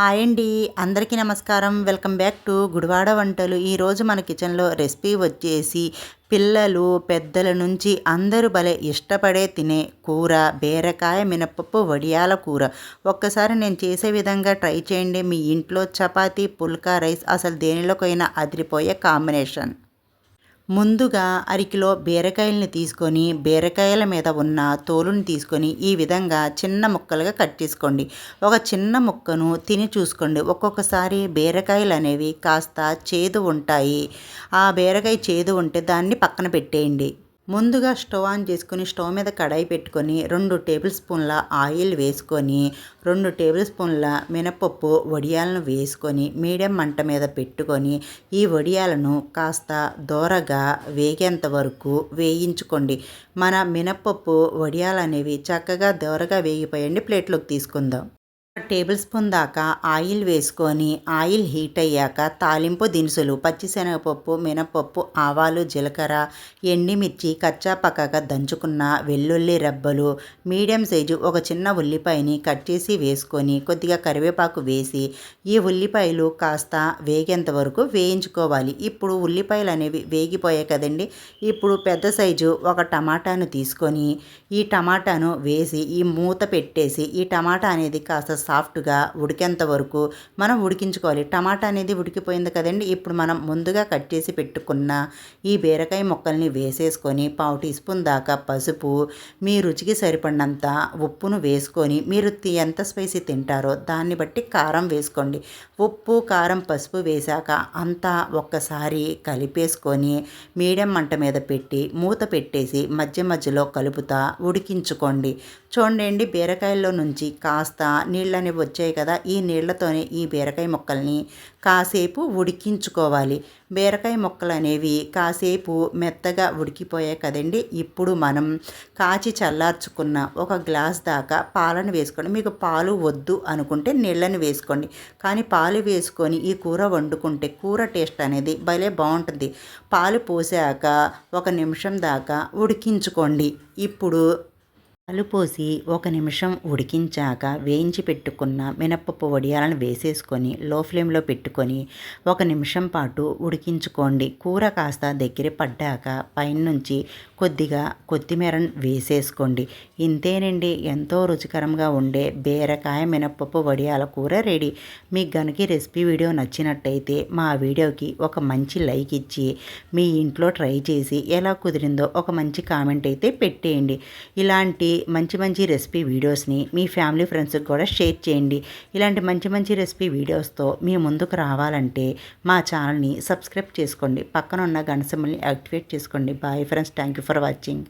Hi అండి. అందరికీ నమస్కారం. వెల్కమ్ బ్యాక్ టు గుడివాడ వంటలు. ఈరోజు మన కిచెన్లో రెసిపీ వచ్చేసి పిల్లలు పెద్దల నుంచి అందరూ భలే ఇష్టపడే తినే కూర బీరకాయ మినపప్పు వడియాల కూర. ఒక్కసారి నేను చేసే విధంగా ట్రై చేయండి. మీ ఇంట్లో చపాతీ పుల్కా రైస్ అసలు దేనిలోకైనా అదిరిపోయే కాంబినేషన్. ముందుగా అరికిలో బీరకాయలని తీసుకొని బీరకాయల మీద ఉన్న తోలుని తీసుకొని ఈ విధంగా చిన్న ముక్కలుగా కట్ చేసుకోండి. ఒక చిన్న ముక్కను తిని చూసుకోండి. ఒక్కొక్కసారి బీరకాయలు అనేవి కాస్త చేదు ఉంటాయి. ఆ బీరకాయ చేదు ఉంటే దాన్ని పక్కన పెట్టేయండి. ముందుగా స్టవ్ ఆన్ చేసుకొని స్టవ్ మీద కడాయి పెట్టుకొని రెండు టేబుల్ స్పూన్ల ఆయిల్ వేసుకొని రెండు టేబుల్ స్పూన్ల మినపప్పు వడియాలను వేసుకొని మీడియం మంట మీద పెట్టుకొని ఈ వడియాలను కాస్త దోరగా వేగేంత వరకు వేయించుకోండి. మన మినపప్పు వడియాలు అనేవి చక్కగా దోరగా వేగిపోయండి. ప్లేట్లోకి తీసుకుందాం. టేబుల్ స్పూన్ దాకా ఆయిల్ వేసుకొని ఆయిల్ హీట్ అయ్యాక తాలింపు దినుసులు పచ్చిశనగపప్పు మినపప్పు ఆవాలు జీలకర్ర ఎండిమిర్చి కచ్చా పక్కగా దంచుకున్న వెల్లుల్లి రెబ్బలు మీడియం సైజు ఒక చిన్న ఉల్లిపాయని కట్ చేసి వేసుకొని కొద్దిగా కరివేపాకు వేసి ఈ ఉల్లిపాయలు కాస్త వేగేంత వరకు వేయించుకోవాలి. ఇప్పుడు ఉల్లిపాయలు అనేవి వేగిపోయాయి కదండి. ఇప్పుడు పెద్ద సైజు ఒక టమాటాను తీసుకొని ఈ టమాటాను వేసి ఈ మూత పెట్టేసి ఈ టమాటా అనేది కాస్త సాఫ్ట్గా ఉడికేంత వరకు మనం ఉడికించుకోవాలి. టమాటా అనేది ఉడికిపోయింది కదండి. ఇప్పుడు మనం ముందుగా కట్ చేసి పెట్టుకున్న ఈ బీరకాయ ముక్కల్ని వేసేసుకొని పావు టీ స్పూన్ దాకా పసుపు మీ రుచికి సరిపడినంత ఉప్పును వేసుకొని మీరు ఎంత స్పైసీ తింటారో దాన్ని బట్టి కారం వేసుకోండి. ఉప్పు కారం పసుపు వేశాక అంతా ఒక్కసారి కలిపేసుకొని మీడియం మంట మీద పెట్టి మూత పెట్టేసి మధ్య మధ్యలో కలుపుతా ఉడికించుకోండి. చూడండి బీరకాయల్లో నుంచి కాస్త నీళ్ళని వచ్చాయి కదా ఈ నీళ్ళతోనే ఈ బీరకాయ ముక్కల్ని కాసేపు ఉడికించుకోవాలి. బీరకాయ ముక్కలు అనేవి కాసేపు మెత్తగా ఉడికిపోయాయి కదండి. ఇప్పుడు మనం కాచి చల్లార్చుకున్న ఒక గ్లాస్ దాకా పాలను వేసుకోండి. మీకు పాలు వద్దు అనుకుంటే నీళ్ళని వేసుకోండి. కానీ పాలు వేసుకొని ఈ కూర వండుకుంటే కూర టేస్ట్ అనేది భలే బాగుంటుంది. పాలు పోసాక ఒక నిమిషం దాకా ఉడికించుకోండి. ఇప్పుడు కలుపోసి ఒక నిమిషం ఉడికించాక వేయించి పెట్టుకున్న మినప్పప్పు వడియాలను వేసేసుకొని లో ఫ్లేమ్లో పెట్టుకొని ఒక నిమిషం పాటు ఉడికించుకోండి. కూర కాస్త దగ్గర పడ్డాక పైనుంచి కొద్దిగా కొత్తిమీరను వేసేసుకోండి. ఇంతేనండి ఎంతో రుచికరంగా ఉండే బీరకాయ మినప్పప్పు వడియాల కూర రెడీ. మీకు గనుక రెసిపీ వీడియో నచ్చినట్టయితే మా వీడియోకి ఒక మంచి లైక్ ఇచ్చి మీ ఇంట్లో ట్రై చేసి ఎలా కుదిరిందో ఒక మంచి కామెంట్ అయితే పెట్టేయండి. ఇలాంటి మంచి మంచి రెసిపీ వీడియోస్ని మీ ఫ్యామిలీ ఫ్రెండ్స్కి కూడా షేర్ చేయండి. ఇలాంటి మంచి మంచి రెసిపీ వీడియోస్తో మీ ముందుకు రావాలంటే మా ఛానల్ని సబ్స్క్రైబ్ చేసుకోండి. పక్కన ఉన్న గణసమ్మల్ని యాక్టివేట్ చేసుకోండి. Bye friends. Thank you for watching.